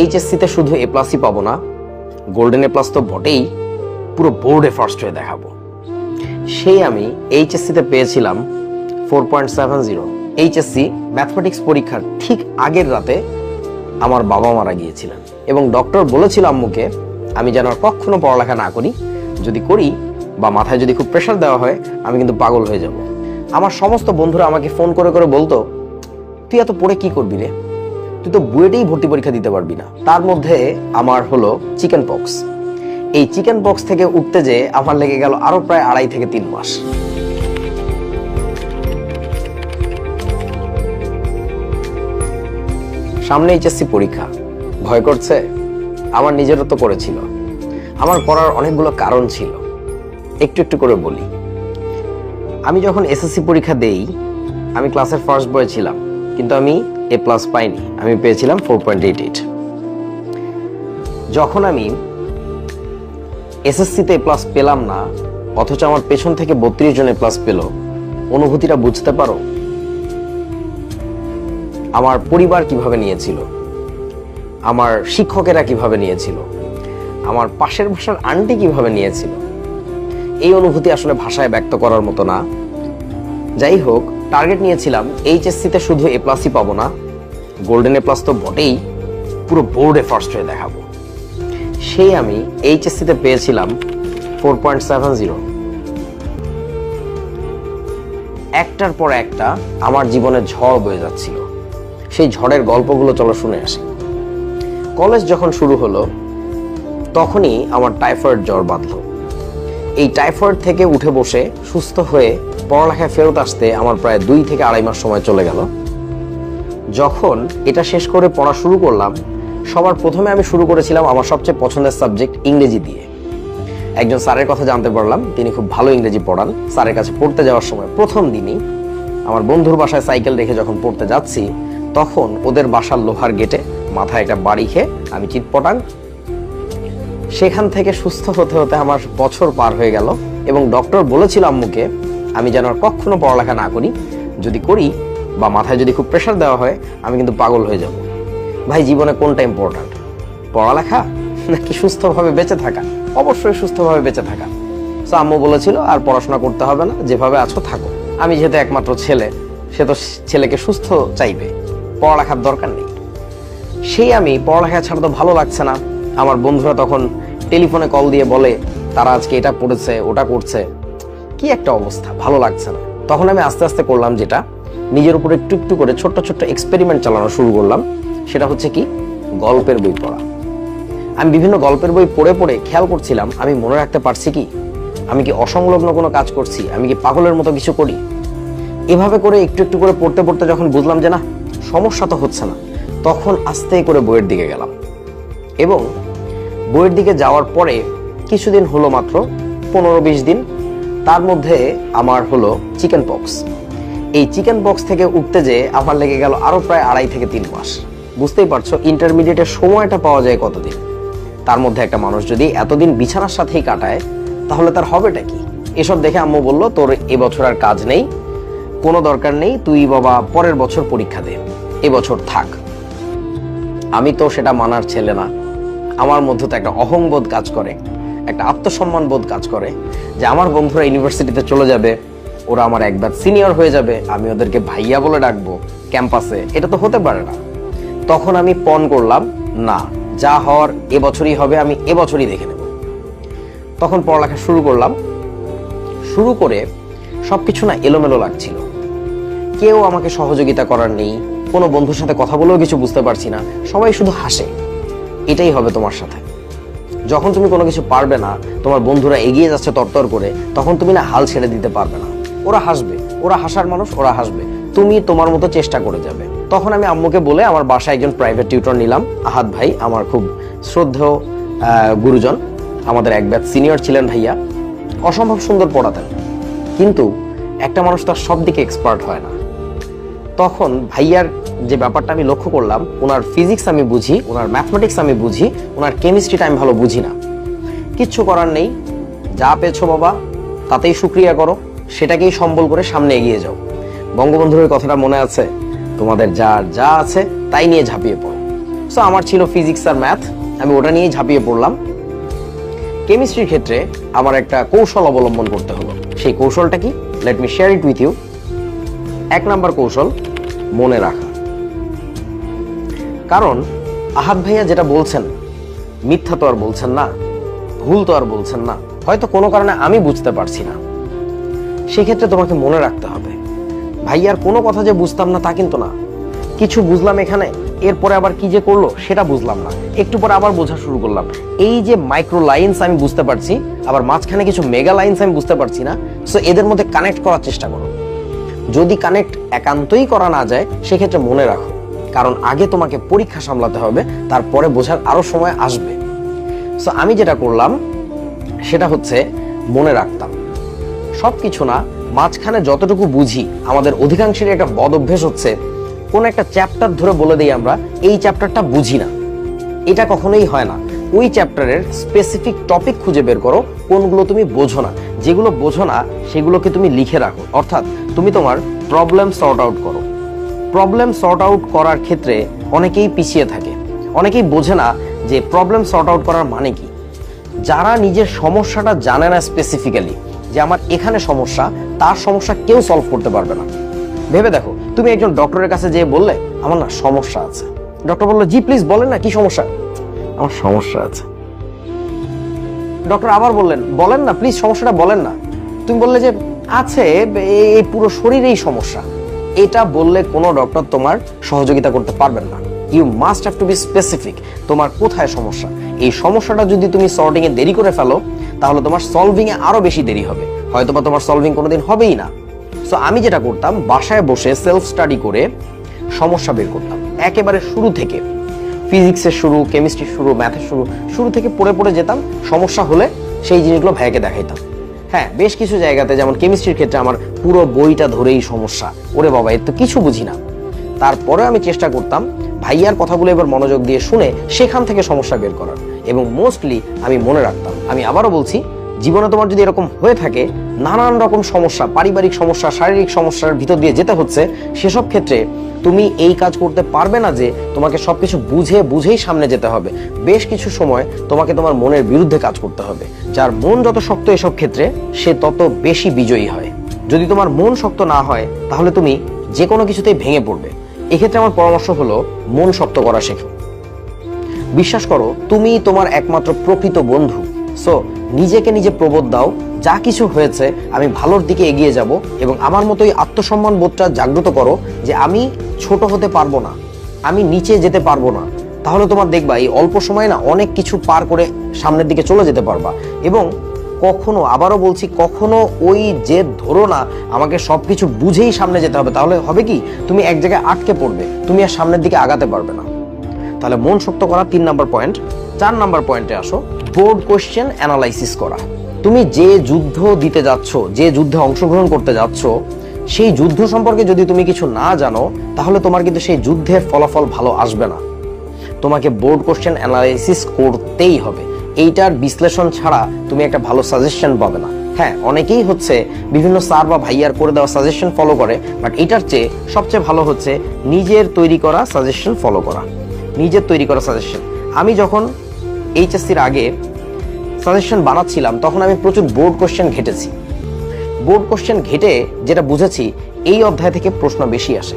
এইচএসসিতে শুধু এ প্লাসই পাবো না গোল্ডেন এ প্লাস তো বটেই, পুরো বোর্ডে ফার্স্ট হয়ে দেখাবো। সেই আমি এইচএসসিতে পেয়েছিলাম four point seven zero HSC mathematics পরীক্ষার ঠিক আগের রাতে আমার বাবা মারা গিয়েছিলেন এবং ডক্টর বলেছিল আম্মুকে, আমি যেন আর কখনো পড়ালেখা না করি, যদি করি বা মাথায় যদি খুব প্রেশার দেওয়া হয়, আমি কিন্তু পাগল হয়ে যাব। আমার সমস্ত বন্ধুরা আমাকে ফোন করে করে বলতো, তুই এত পড়ে কি করবি রে? তুই তো বুয়েটেই ভর্তি পরীক্ষা দিতে পারবি না। তার মধ্যে আমার হলো চিকেন পক্স। এই চিকেন পক্স থেকে উঠতে যে আমার লেগে গেল আরও প্রায় আড়াই থেকে তিন মাস। সামনে এইচএসসি পরীক্ষা। ভয় করছে? আমার নিজেরও তো করেছিল। আমার করার অনেকগুলো কারণ ছিল। একটু একটু করে বলি। আমি যখন এসএসসি পরীক্ষা দেই, আমি ক্লাসের ফার্স্ট বয় ছিলাম। কিন্তু আমি এ প্লাস পাইনি, আমি পেয়েছিলাম ফোর পয়েন্ট যখন আমি এসএসসিতে এ প্লাস পেলাম না, অথচ আমার পেছন থেকে বত্রিশ জন এ প্লাস পেল, অনুভূতিটা বুঝতে পারো? আমার পরিবার কীভাবে নিয়েছিল? আমার শিক্ষকেরা কীভাবে নিয়েছিল? আমার পাশের ভাষার আন্টি কীভাবে নিয়েছিল? এই অনুভূতি আসলে ভাষায় ব্যক্ত করার মতো না। যাই হোক টার্গেট নিয়েছিলাম এইচএসসিতে শুধু এ প্লাসই পাবো না গোল্ডেন এ প্লাস তো বটেই, পুরো বোর্ডে ফার্স্ট হয়ে দেখাবো। সেই আমি এইচএসসিতে পেয়েছিলাম ফোর পয়েন্ট সেভেন জিরো একটার পর একটা আমার জীবনে ঝড় বয়ে যাচ্ছিল। সেই ঝড়ের গল্পগুলো চলো শুনে আসি। কলেজ যখন শুরু হলো, তখনই আমার টাইফয়েড জ্বর বাঁধলো। এই টাইফয়েড থেকে উঠে বসে সুস্থ হয়ে পড়ালেখায় ফেরত আসতে আমার প্রায় দুই থেকে আড়াই মাস সময় চলে গেল। যখন এটা শেষ করে পড়া শুরু করলাম, সবার প্রথমে আমি শুরু করেছিলাম আমার সবচেয়ে পছন্দের সাবজেক্ট ইংরেজি দিয়ে। একজন স্যারের কথা জানতে পারলাম, তিনি খুব ভালো ইংরেজি পড়ান। স্যারের কাছে পড়তে যাওয়ার সময় প্রথম দিনই আমার বন্ধুর বাসায় সাইকেল রেখে যখন পড়তে যাচ্ছি, তখন ওদের বাসার লোহার গেটে মাথায় একটা বাড়ি খেয়ে আমি চিৎপটাং সেখান থেকে সুস্থ হতে হতে আমার বছর পার হয়ে গেল এবং ডক্টর বলেছিল আম্মুকে আমি যেন আর কখনো পড়ালেখা না করি, যদি করি বা মাথায় যদি খুব প্রেশার দেওয়া হয়, আমি কিন্তু পাগল হয়ে যাব। ভাই, জীবনে কোনটা ইম্পর্ট্যান্ট পড়ালেখা নাকি সুস্থভাবে বেঁচে থাকা? অবশ্যই সুস্থভাবে বেঁচে থাকা। তো আম্মু বলেছিল, আর পড়াশোনা করতে হবে না, যেভাবে আছো থাকো। আমি যেহেতু একমাত্র ছেলে, সে তো ছেলেকে সুস্থ চাইবে। পড়ালেখার দরকার নেই। সেই আমি, পড়ালেখা ছাড়া তো ভালো লাগছে না। আমার বন্ধুরা তখন টেলিফোনে কল দিয়ে বলে, তারা আজকে এটা পড়েছে, ওটা করছে। কি একটা অবস্থা? ভালো লাগছে না। তখন আমি আস্তে আস্তে করলাম যেটা, নিজের উপর একটু একটু করে ছোট্ট ছোট্ট এক্সপেরিমেন্ট চালানো শুরু করলাম। সেটা হচ্ছে কি? গল্পের বই পড়া। আমি বিভিন্ন গল্পের বই পড়ে পড়ে খেয়াল করছিলাম, আমি মনে রাখতে পারছি কি? আমি কি অসংলগ্ন কোনো কাজ করছি? আমি কি পাগলের মতো কিছু করি? এভাবে করে একটু একটু করে পড়তে পড়তে যখন বুঝলাম যে না, সমস্যা তো হচ্ছে না, তখন আস্তে করে বইয়ের দিকে গেলাম। এবং বইয়ের দিকে যাওয়ার পরে কিছুদিন হলো মাত্র পনেরো বিশ দিন তার মধ্যে আমার হলো চিকেন পক্স। এই চিকেন পক্স থেকে উঠতে যে আমার লেগে গেল আরও প্রায় আড়াই থেকে তিন মাস। বুঝতেই পারছ ইন্টারমিডিয়েটের সময়টা পাওয়া যায় কতদিন? তার মধ্যে একটা মানুষ যদি এতদিন বিছানার সাথেই কাটায়, তাহলে তার হবেটা কি? এসব দেখে আম্মু বলল, তোর এবছর আর কাজ নেই, কোনো দরকার নেই, তুই বাবা পরের বছর পরীক্ষা দে এবছর থাক। আমি তো সেটা মানার ছেলে না। আমার মধ্যে তো একটা অহংবোধ কাজ করে। একটা আত্মসম্মান বোধ কাজ করে যে আমার বন্ধুরা ইউনিভার্সিটিতে চলে যাবে, ওরা আমার একবার সিনিয়র হয়ে যাবে, আমি ওদেরকে ভাইয়া বলে ডাকবো ক্যাম্পাসে। এটা তো হতে পারে না। তখন আমি পণ করলাম, না, যা হওয়ার এবছরই হবে, আমি এবছরই দেখে নেব। তখন পড়ালেখা শুরু করলাম। শুরু করে সবকিছু না এলোমেলো লাগছিল। কেউ আমাকে সহযোগিতা করার নেই, কোনো বন্ধুর সাথে কথা বলেও কিছু বুঝতে পারছি না, সবাই শুধু হাসে। এটাই হবে তোমার সাথে। যখন তুমি কোনো কিছু পারবে না, তোমার বন্ধুরা এগিয়ে যাচ্ছে তরতর করে, তখন তুমি না হাল ছেড়ে দিতে পারবে না। ওরা হাসবে, ওরা হাসার মানুষ, ওরা হাসবে। তুমি তোমার মতো চেষ্টা করে যাবে। তখন আমি আম্মুকে বলে আমার বাসায় একজন প্রাইভেট টিউটর নিলাম আহাত ভাই, আমার খুব শ্রদ্ধেয় গুরুজন, আমাদের এক ব্যাচ সিনিয়র ছিলেন ভাইয়া। অসম্ভব সুন্দর পড়াতেন। কিন্তু একটা মানুষ তার সব দিকে এক্সপার্ট হয় না। তখন ভাইয়ার যে ব্যাপারটা আমি লক্ষ্য করলাম, ওনার ফিজিক্স আমি বুঝি, ওনার ম্যাথমেটিক্স আমি বুঝি, ওনার কেমিস্ট্রিটা আমি ভালো বুঝি না। কিচ্ছু করার নেই, যা পেয়েছ বাবা, তাতেই সুক্রিয়া করো, সেটাকেই সম্বল করে সামনে এগিয়ে যাও। বঙ্গবন্ধুর কথাটা মনে আছে? তোমাদের যার যা আছে, তাই নিয়ে ঝাঁপিয়ে পড়ো। সো আমার ছিল ফিজিক্স আর ম্যাথ আমি ওটা নিয়েই ঝাঁপিয়ে পড়লাম। কেমিস্ট্রির ক্ষেত্রে আমার একটা কৌশল অবলম্বন করতে হলো। সেই কৌশলটা কি? Let me share it with you এক নাম্বার কৌশল, মনে রাখা। কারণ আহাত ভাইয়া যেটা বলছেন, মিথ্যা তো আর বলছেন না, ভুল তো আর বলছেন না, হয়তো কোনো কারণে আমি বুঝতে পারছি না। সেক্ষেত্রে তোমাকে মনে রাখতে হবে, ভাইয়ার কোনো কথা যে বুঝতাম না তা কিন্তু না। কিছু বুঝলাম এখানে, এরপরে আবার কি যে করল সেটা বুঝলাম না। একটু পরে আবার বোঝা শুরু করলাম। এই যে মাইক্রো লাইন্স আমি বুঝতে পারছি, আবার মাঝখানে কিছু মেগা লাইন্স আমি বুঝতে পারছি না সো এদের মধ্যে কানেক্ট করার চেষ্টা করো। যদি কানেক্ট একান্তই করা না যায়, সেক্ষেত্রে মনে রাখো কারণ আগে তোমাকে পরীক্ষা সামলাতে হবে, তারপরে বোঝার আরও সময় আসবে। সো আমি যেটা করলাম, সেটা হচ্ছে মনে রাখতাম। সব কিছু না, মাঝখানে যতটুকু বুঝি, আমাদের অধিকাংশের একটা বদ অভ্যেস হচ্ছে, কোন একটা চ্যাপ্টার ধরে বলে দিই আমরা, এই চ্যাপ্টারটা বুঝি না। এটা কখনোই হয় না। ওই চ্যাপ্টারের স্পেসিফিক টপিক খুঁজে বের করো, কোনগুলো তুমি বোঝো না। যেগুলো বোঝো না, সেগুলোকে তুমি লিখে রাখো। অর্থাৎ তুমি তোমার প্রবলেম সর্ট আউট করো। প্রবলেম সর্ট আউট করার ক্ষেত্রে অনেকেই পিছিয়ে থাকে। অনেকেই বোঝে না যে প্রবলেম সর্ট আউট করার মানে কি। যারা নিজের সমস্যাটা জানে না স্পেসিফিক্যালি যে আমার এখানে সমস্যা, তার সমস্যা কেউ সলভ করতে পারবে না। ভেবে দেখো, তুমি একজন ডক্টরের কাছে যেয়ে বললে, আমার না সমস্যা আছে। ডক্টর বলল, জি প্লিজ বলেন না, কি সমস্যা? আমার সমস্যা আছে। ডক্টর আবার বললেন, বলেন না প্লিজ সমস্যাটা বলেন না। তুমি বললে যে, আছে এই পুরো শরীরেই সমস্যা। এটা বললে কোনো ডক্টর তোমার সহযোগিতা করতে পারবেন না। You must have to be specific তোমার কোথায় সমস্যা? এই সমস্যাটা যদি তুমি সর্টিং এ দেরি করে ফেলো, তাহলে তোমার সলভিং এ আরও বেশি দেরি হবে। হয়তোবা তোমার সলভিং কোনোদিন হবেই না। সো আমি যেটা করতাম, বাসায় বসে সেলফ স্টাডি করে সমস্যা বের করতাম। একেবারে শুরু থেকে ফিজিক্সের শুরু কেমিস্ট্রির শুরু ম্যাথের শুরু শুরু থেকে পড়ে পড়ে যেতাম, সমস্যা হলে সেই জিনিসগুলো ভাইয়াকে দেখাইতাম। হ্যাঁ বেশ কিছু জায়গাতে যেমন কেমিস্ট্রির ক্ষেত্রে আমার পুরো বইটা ধরেই সমস্যা। ওরে বাবা, এর তো কিছু বুঝি না। তারপরে আমি চেষ্টা করতাম ভাইয়ার কথাগুলো এবার মনোযোগ দিয়ে শুনে সেখান থেকে সমস্যা বের করার। এবং মোস্টলি আমি মনে রাখতাম। আমি আবারও বলছি জীবনে তোমার যদি এরকম হয়ে থাকে, নানান রকম সমস্যা, পারিবারিক সমস্যা, শারীরিক সমস্যার ভিতর দিয়ে যেতে হচ্ছে, সেসব ক্ষেত্রে তুমি এই কাজ করতে পারবে না যে তোমাকে সবকিছু বুঝে, বুঝেই সামনে যেতে হবে। বেশ কিছু সময় তোমাকে তোমার মনের বিরুদ্ধে কাজ করতে হবে। যার মন যত শক্ত এসব ক্ষেত্রে, সে তত বেশি বিজয়ী হয়। যদি তোমার মন শক্ত না হয়, তাহলে তুমি যে কোনো কিছুতেই ভেঙে পড়বে। এক্ষেত্রে আমার পরামর্শ হলো, মন শক্ত করা শেখো। বিশ্বাস করো তুমি তোমার একমাত্র প্রকৃত বন্ধু। সো নিজেকে নিজে প্রবোধ দাও, যা কিছু হয়েছে, আমি ভালোর দিকে এগিয়ে যাব এবং আমার মতোই আত্মসম্মান বোধটা জাগ্রত করো যে আমি ছোট হতে পারব না, আমি নিচে যেতে পারব না। তাহলে তোমার দেখবা, এই অল্প সময়ে না অনেক কিছু পার করে সামনের দিকে চলে যেতে পারবা। এবং কখনো, আবারও বলছি, কখনো ওই যে ধরো না আমাকে সবকিছু বুঝেই সামনে যেতে হবে, তাহলে হবে কি, তুমি এক জায়গায় আটকে পড়বে, তুমি আর সামনের দিকে আগাতে পারবে না। তাহলে মন শক্ত করা তিন নাম্বার পয়েন্ট, চার নাম্বার পয়েন্টে আসো। বোর্ড কোশ্চেন অ্যানালাইসিস করা। তুমি যে যুদ্ধ দিতে যাচ্ছ, যে যুদ্ধে অংশগ্রহণ করতে যাচ্ছ, সেই যুদ্ধ সম্পর্কে যদি তুমি কিছু না জানো, তাহলে তোমার কিন্তু সেই যুদ্ধের ফলাফল ভালো আসবে না। তোমাকে বোর্ড কোশ্চেন অ্যানালাইসিস করতেই হবে। এইটার বিশ্লেষণ ছাড়া তুমি একটা ভালো সাজেশন পাবে না। হ্যাঁ অনেকেই হচ্ছে বিভিন্ন স্যার বা ভাইয়ার করে দেওয়া সাজেশন ফলো করে বাট এটার চেয়ে সবচেয়ে ভালো হচ্ছে নিজের তৈরি করা সাজেশন ফলো করা। নিজের তৈরি করা সাজেশন। আমি যখন এইচএসসির আগে সাজেশন বানাচ্ছিলাম, তখন আমি প্রচুর বোর্ড কোশ্চেন ঘেটেছি। বোর্ড কোশ্চেন ঘেটে যেটা বুঝেছি, এই অধ্যায় থেকে প্রশ্ন বেশি আসে।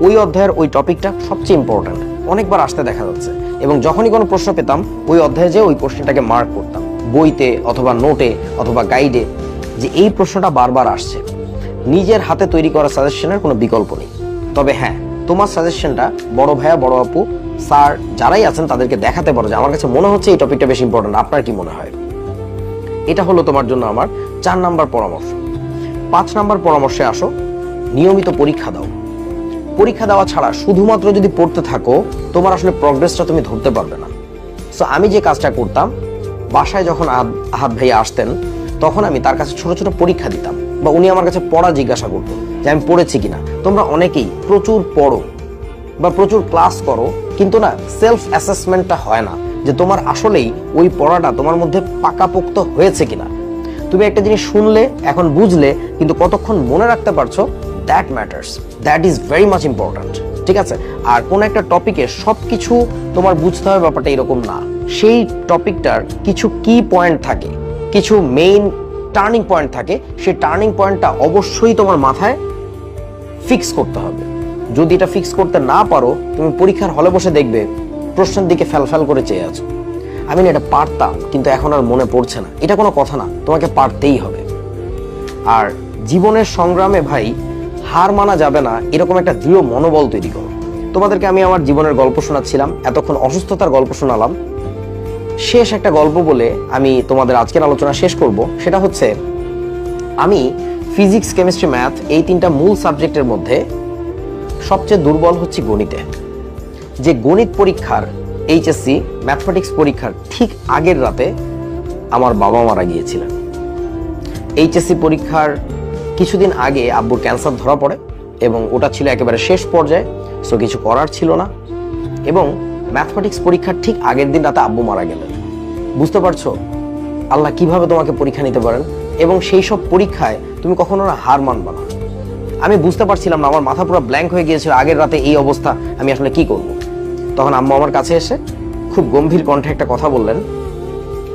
ওই অধ্যায়ের ওই টপিকটা সবচেয়ে ইম্পর্ট্যান্ট অনেকবার আসতে দেখা যাচ্ছে। এবং যখনই কোনো প্রশ্ন পেতাম, ওই অধ্যায়ে যে ওই কোশ্চেনটাকে মার্ক করতাম। বইতে অথবা নোটে অথবা গাইডে যে এই প্রশ্নটা বারবার আসছে। নিজের হাতে তৈরি করা সাজেশনের কোনো বিকল্প নেই। তবে হ্যাঁ তোমার সাজেশনটা বড় ভাইয়া, বড় আপু স্যার, যারাই আছেন তাদেরকে দেখাতে পারো যে আমার কাছে মনে হচ্ছে এই টপিকটা বেশি ইম্পর্টেন্ট আপনার কি মনে হয়? এটা হলো তোমার জন্য আমার চার নাম্বার পরামর্শ। পাঁচ নাম্বার পরামর্শে আসো, নিয়মিত পরীক্ষা দাও। পরীক্ষা দেওয়া ছাড়া শুধুমাত্র যদি পড়তে থাকো, তোমার আসলে প্রগ্রেসটা তুমি ধরতে পারবে না। সো আমি যে কাজটা করতাম, বাসায় যখন আহাদ ভাইয়া আসতেন, তখন আমি তার কাছে ছোট ছোট পরীক্ষা দিতাম বা উনি আমার কাছে পড়া জিজ্ঞাসা করতো যে আমি পড়েছি কিনা। তোমরা অনেকেই প্রচুর পড়ো বা প্রচুর ক্লাস করো কিন্তু না সেলফ অ্যাসেসমেন্টটা হয় না যে তোমার আসলেই ওই পড়াটা তোমার মধ্যে পাকাপোক্ত হয়েছে কিনা। তুমি একটা জিনিস শুনলে, এখন বুঝলে, কিন্তু কতক্ষণ মনে রাখতে পারছ that matters that is very much important ঠিক আছে? আর কোনো একটা টপিকে সব কিছু তোমার বুঝতে হবে, ব্যাপারটা এরকম না। সেই টপিকটার কিছু কি পয়েন্ট থাকে, কিছু মেইন টার্নিং পয়েন্ট থাকে, সেই টার্নিং পয়েন্টটা অবশ্যই তোমার মাথায় ফিক্স করতে হবে। যদি এটা ফিক্স করতে না পারো, তুমি পরীক্ষার হলে বসে দেখবে প্রশ্নের দিকে ফ্যাল করে চেয়ে আছো। আমি না এটা পারতাম, কিন্তু এখন আর মনে পড়ছে না। এটা কোনো কথা না, তোমাকে পারতেই হবে। আর জীবনের সংগ্রামে ভাই, হার মানা যাবে না, এরকম একটা দৃঢ় মনোবল তৈরি করো। তোমাদেরকে আমি আমার জীবনের গল্প শোনাচ্ছিলাম, এতক্ষণ অসুস্থতার গল্প শোনালাম। শেষ একটা গল্প বলে আমি তোমাদের আজকের আলোচনা শেষ করব। সেটা হচ্ছে, আমি ফিজিক্স কেমিস্ট্রি ম্যাথ এই তিনটা মূল সাবজেক্টের মধ্যে সবচেয়ে দুর্বল হচ্ছে গণিতে। যে গণিত পরীক্ষার, এইচএসসি ম্যাথমেটিক্স পরীক্ষার ঠিক আগের রাতে আমার বাবা মারা গিয়েছিলেন। এইচএসসি পরীক্ষার কিছুদিন আগে আব্বুর ক্যান্সার ধরা পড়ে এবং ওটা ছিল একেবারে শেষ পর্যায়ে সো কিছু করার ছিল না। এবং ম্যাথমেটিক্স পরীক্ষার ঠিক আগের দিন রাতে আব্বু মারা গেলেন। বুঝতে পারছ? আল্লাহ কীভাবে তোমাকে পরীক্ষা নিতে পারেন? এবং সেই সব পরীক্ষায় তুমি কখনো না হার মানবা না। আমি বুঝতে পারছিলাম না, আমার মাথা পুরো ব্ল্যাঙ্ক হয়ে গিয়েছিল আগের রাতে এই অবস্থা, আমি আসলে কি করব? তখন আম্মু আমার কাছে এসে খুব গম্ভীর কণ্ঠে একটা কথা বললেন,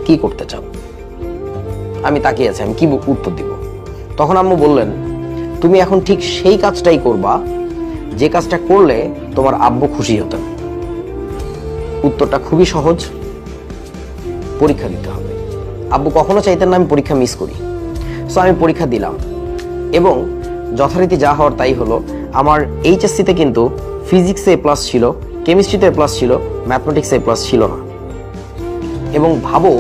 কি করতে চাও? আমি তাকিয়ে আছি, আমি কি উত্তর দিব? তখন আম্মু বললেন, তুমি এখন ঠিক সেই কাজটাই করবা, যে কাজটা করলে তোমার আব্বু খুশি হতেন। উত্তরটা খুবই সহজ, পরীক্ষা দিতে হবে। আব্বু কখনো চাইতেন না আমি পরীক্ষা মিস করি। সো আমি পরীক্ষা দিলাম এবং যথারীতি যা হওয়ার তাই হলো। আমার এইচএসসিতে কিন্তু ফিজিক্সে এ প্লাস ছিল কেমিস্ট্রিতে এ প্লাস ছিল ম্যাথমেটিক্সে এ প্লাস ছিল না। এবং ভাবো,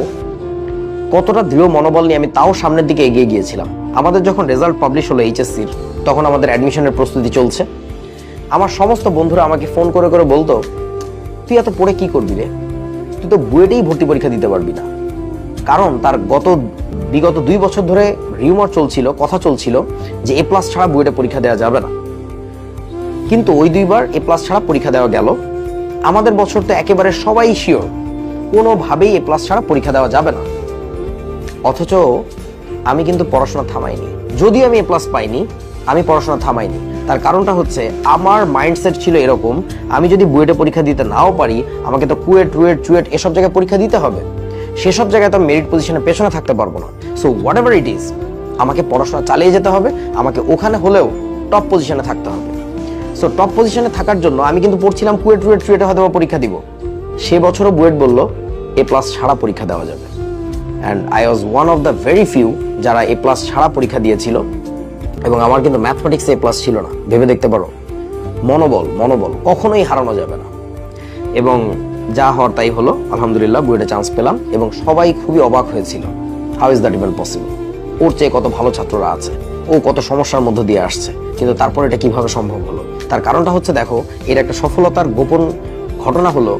কতটা দৃঢ় মনোবল নিয়ে আমি তাও সামনের দিকে এগিয়ে গিয়েছিলাম। আমাদের যখন রেজাল্ট পাবলিশ হলো এইচএসসির তখন আমাদের অ্যাডমিশনের প্রস্তুতি চলছে। আমার সমস্ত বন্ধুরা আমাকে ফোন করে করে বলতো, তুই এত পড়ে কি করবি রে? তুই তো বুয়েটেই ভর্তি পরীক্ষা দিতে পারবি না। কারণ তার গত বিগত দুই বছর ধরে রিউমার চলছিল, কথা চলছিল যে এ প্লাস ছাড়া বুয়েটে পরীক্ষা দেওয়া যাবে না। কিন্তু ওই দুইবার এ প্লাস ছাড়া পরীক্ষা দেওয়া গেল। আমাদের বছর তো একেবারে সবাই শিওর কোনোভাবেই এ প্লাস ছাড়া পরীক্ষা দেওয়া যাবে না। অথচ আমি কিন্তু পড়াশোনা থামাইনি। যদিও আমি এ প্লাস পাইনি, আমি পড়াশোনা থামাইনি। তার কারণটা হচ্ছে আমার মাইন্ডসেট ছিল এরকম, আমি যদি বুয়েটে পরীক্ষা দিতে নাও পারি, আমাকে তো কুয়েট, রুয়েট, চুয়েট এসব জায়গায় পরীক্ষা দিতে হবে। সেসব জায়গায় তো মেরিট পজিশনে পেছনে থাকতে পারব না। So whatever it is আমাকে পড়াশোনা চালিয়ে যেতে হবে, আমাকে ওখানে হলেও টপ পজিশনে থাকতে হবে। সো টপ পজিশনে থাকার জন্য আমি কিন্তু পড়ছিলাম কুয়েট রুয়েট চুয়েটে হয়তো পরীক্ষা দিব। সে বছরও বুয়েট বলল এ প্লাস ছাড়া পরীক্ষা দেওয়া যাবে। And I was one of the very few যারা এ প্লাস ছাড়া পরীক্ষা দিয়েছিল। এবং আমার কিন্তু ম্যাথমেটিক্সে এ প্লাস ছিল না। ভেবে দেখতে পারো, মনোবল মনোবল কখনোই হারানো যাবে না। এবং যা হওয়ার তাই হলো। আলহামদুলিল্লাহ, বুয়েটে চান্স পেলাম এবং সবাই খুবই অবাক হয়েছিল। How is that even possible ওর চেয়ে কত ভালো ছাত্ররা আছে। ও কত সমস্যার মধ্য দিয়ে আসছে। কিন্তু তারপর এটা কীভাবে সম্ভব হলো? তার কারণটা হচ্ছে, দেখো, এর একটা সফলতার গোপন ঘটনা হলো,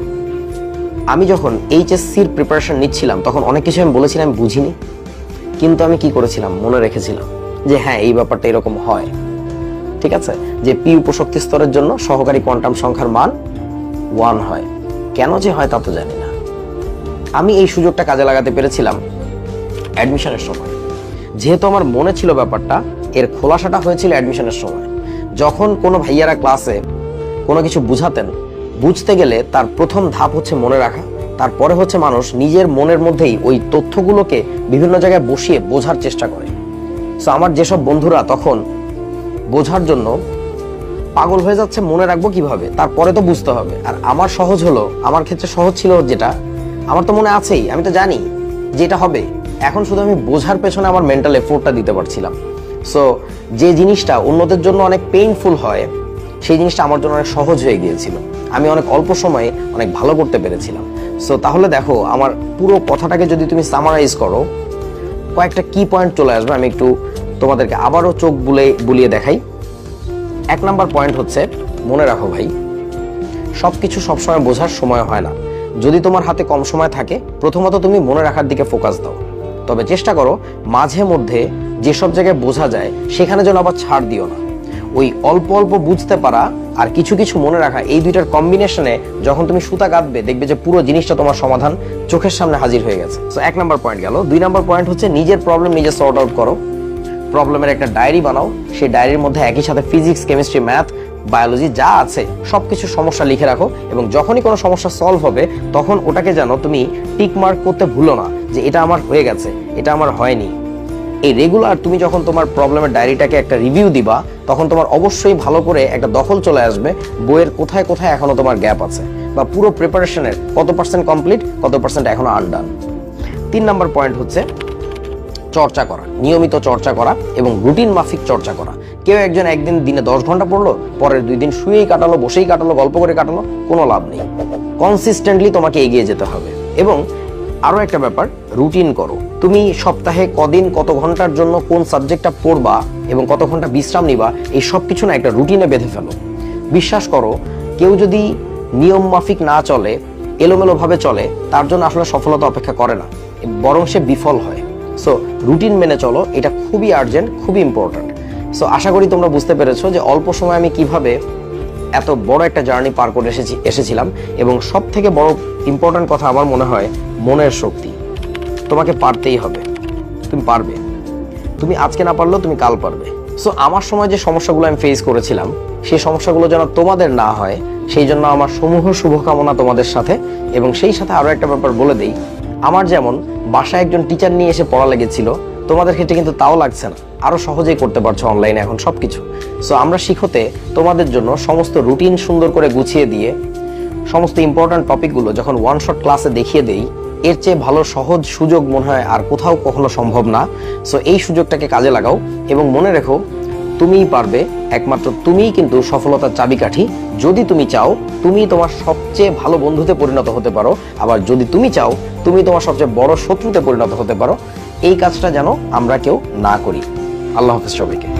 আমি যখন এইচএসসির প্রিপারেশন নিচ্ছিলাম, তখন অনেক কিছু আমি বলেছিলাম আমি বুঝিনি। কিন্তু আমি কি করেছিলাম? মনে রেখেছিলাম যে হ্যাঁ এই ব্যাপারটা এরকম হয়। ঠিক আছে? যে পি উপশক্তি স্তরের জন্য সহকারী কোয়ান্টাম সংখ্যার মান ওয়ান হয়। কেন যে হয় তা তো জানি না। আমি এই সুযোগটা কাজে লাগাতে পেরেছিলাম অ্যাডমিশনের সময়। যেহেতু আমার মনে ছিল ব্যাপারটা, এর খোলাসাটা হয়েছিল অ্যাডমিশনের সময়। যখন কোনো ভাইয়ারা ক্লাসে কোনো কিছু বুঝাতেন, বুঝতে গেলে তার প্রথম ধাপ হচ্ছে মনে রাখা, তারপরে হচ্ছে মানুষ নিজের মনের মধ্যেই ওই তথ্যগুলোকে বিভিন্ন জায়গায় বসিয়ে বোঝার চেষ্টা করে। সো আমার যেসব বন্ধুরা তখন বোঝার জন্য পাগল হয়ে যাচ্ছে মনে রাখব কীভাবে? তারপরে তো বুঝতে হবে। আর আমার সহজ হলো, আমার ক্ষেত্রে সহজ ছিল যেটা, আমার তো মনে আছেই, আমি তো জানি যে এটা হবে। এখন শুধু আমি বোঝার পেছনে আমার মেন্টাল এফোর্টটা দিতে পারছিলাম। সো যে জিনিসটা অন্যদের জন্য অনেক পেইনফুল হয়, সেই জিনিসটা আমার জন্য অনেক সহজ হয়ে গিয়েছিল। আমি অনেক অল্প সময়ে অনেক ভালো করতে পেরেছিলাম। সো তাহলে দেখো, আমার পুরো কথাটাকে যদি তুমি সামারাইজ করো, কয়েকটা কি পয়েন্ট চলে আসবে, আমি একটু তোমাদেরকে আবারও চোখ বুলে, বুলিয়ে দেখাই। এক নাম্বার পয়েন্ট হচ্ছে, মনে রাখো ভাই সব কিছু সবসময় বোঝার সময় হয় না। যদি তোমার হাতে কম সময় থাকে, প্রথমত তুমি মনে রাখার দিকে ফোকাস দাও। তবে চেষ্টা করো, মাঝে মধ্যে যেসব জায়গায় বোঝা যায়, সেখানে যেন আবার ছাড় দিও না। ওই অল্প অল্প বুঝতে পারা আর কিছু কিছু মনে রাখা, এই দুইটার কম্বিনেশনে যখন তুমি সুতা কাঁদবে দেখবে যে পুরো জিনিসটা তোমার সমাধান চোখের সামনে হাজির হয়ে গেছে। এক নাম্বার পয়েন্ট গেল। দুই নাম্বার পয়েন্ট হচ্ছে, নিজের প্রবলেম নিজে সর্ট আউট করো। প্রবলেমের একটা ডায়েরি বানাও। সেই ডায়েরির মধ্যে একই সাথে ফিজিক্স, কেমিস্ট্রি, ম্যাথ, বায়োলজি যা আছে সব কিছু সমস্যা লিখে রাখো এবং যখনই কোনো সমস্যা সলভ হবে, তখন ওটাকে যেন তুমি টিক মার্ক করতে ভুলো না যে এটা আমার হয়ে গেছে, এটা আমার হয়নি। এই রেগুলার তুমি যখন তোমার প্রবলেমের ডায়েরিটাকে একটা রিভিউ দিবা, তখন তোমার অবশ্যই ভালো করে একটা দখল চলে আসবে, বইয়ের কোথায় কোথায় এখনও তোমার গ্যাপ আছে বা পুরো প্রিপারেশনের কত পার্সেন্ট কমপ্লিট কত পার্সেন্ট এখনও আনডান তিন নম্বর পয়েন্ট হচ্ছে চর্চা করা, নিয়মিত চর্চা করা এবং রুটিন মাফিক চর্চা করা। কেউ একজন একদিন দিনে দশ ঘণ্টা পড়ল, পরের দুই দিন শুয়েই কাটালো, বসেই কাটালো, গল্প করে কাটালো, কোনো লাভ নেই। কনসিস্টেন্টলি তোমাকে এগিয়ে যেতে হবে। এবং আরও একটা ব্যাপার, রুটিন করো। তুমি সপ্তাহে কদিন, কত ঘণ্টার জন্য কোন সাবজেক্টটা পড়বা এবং কত ঘণ্টা বিশ্রাম নিবা, এই সব কিছু না একটা রুটিনে বেঁধে ফেলো। বিশ্বাস করো, কেউ যদি নিয়ম মাফিক না চলে, এলোমেলোভাবে চলে, তার জন্য আসলে সফলতা অপেক্ষা করে না। বরং সে বিফল হয়। সো রুটিন মেনে চলো, এটা খুবই আর্জেন্ট খুবই ইম্পর্ট্যান্ট সো আশা করি তোমরা বুঝতে পেরেছ যে অল্প সময় আমি কীভাবে এত বড় একটা জার্নি পার করে এসেছি, এসেছিলাম এবং সব থেকে বড় ইম্পর্ট্যান্ট কথা আমার মনে হয়, মনের শক্তি। তোমাকে পারতেই হবে। তুমি পারবে। তুমি আজকে না পারলেও তুমি কাল পারবে। সো আমার সময় যে সমস্যাগুলো আমি ফেস করেছিলাম, সেই সমস্যাগুলো যেন তোমাদের না হয়, সেই জন্য আমার সমূহ শুভকামনা তোমাদের সাথে এবং সেই সাথে আরও একটা ব্যাপার বলে দেই আমার যেমন, বাসায় একজন টিচার নিয়ে এসে পড়া লেগেছিল, তোমাদের ক্ষেত্রে কিন্তু তাও লাগছে না। আরও সহজেই করতে পারছ অনলাইনে এখন সবকিছু। সো আমরা শিখতে তোমাদের জন্য সমস্ত রুটিন সুন্দর করে গুছিয়ে দিয়ে, সমস্ত ইম্পর্ট্যান্ট টপিকগুলো যখন ওয়ান শট ক্লাসে দেখিয়ে দেই, এর চেয়ে ভালো সহজ সুযোগ মনে হয় আর কোথাও কখনো সম্ভব না। সো এই সুযোগটাকে কাজে লাগাও এবং মনে রেখো তুমিই পারবে, একমাত্র তুমিই কিন্তু সফলতার চাবিকাঠি। যদি তুমি চাও, তুমি তোমার সবচেয়ে ভালো বন্ধুতে পরিণত হতে পারো। আবার যদি তুমি চাও, তুমি তোমার সবচেয়ে বড় শত্রুতে পরিণত হতে পারো। এই কাজটা যেন আমরা কেউ না করি। আল্লাহ হাফিজ সবাইকে।